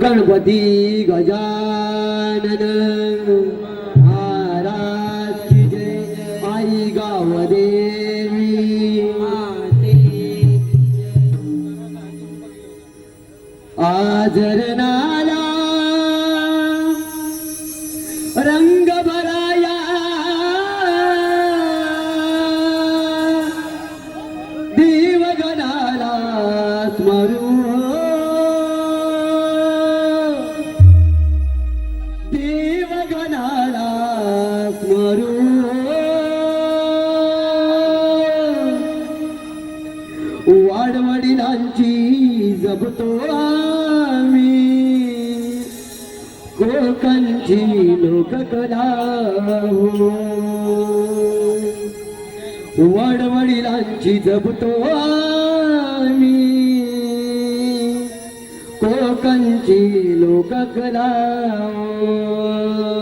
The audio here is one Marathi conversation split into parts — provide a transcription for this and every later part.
गणपती गजानन महाराज जय आई गाव देवी. आजरना त्यांची लोककला हो. वडवडिलांची जपतो आम्ही. कोकणची लोककला हो.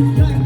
Yeah.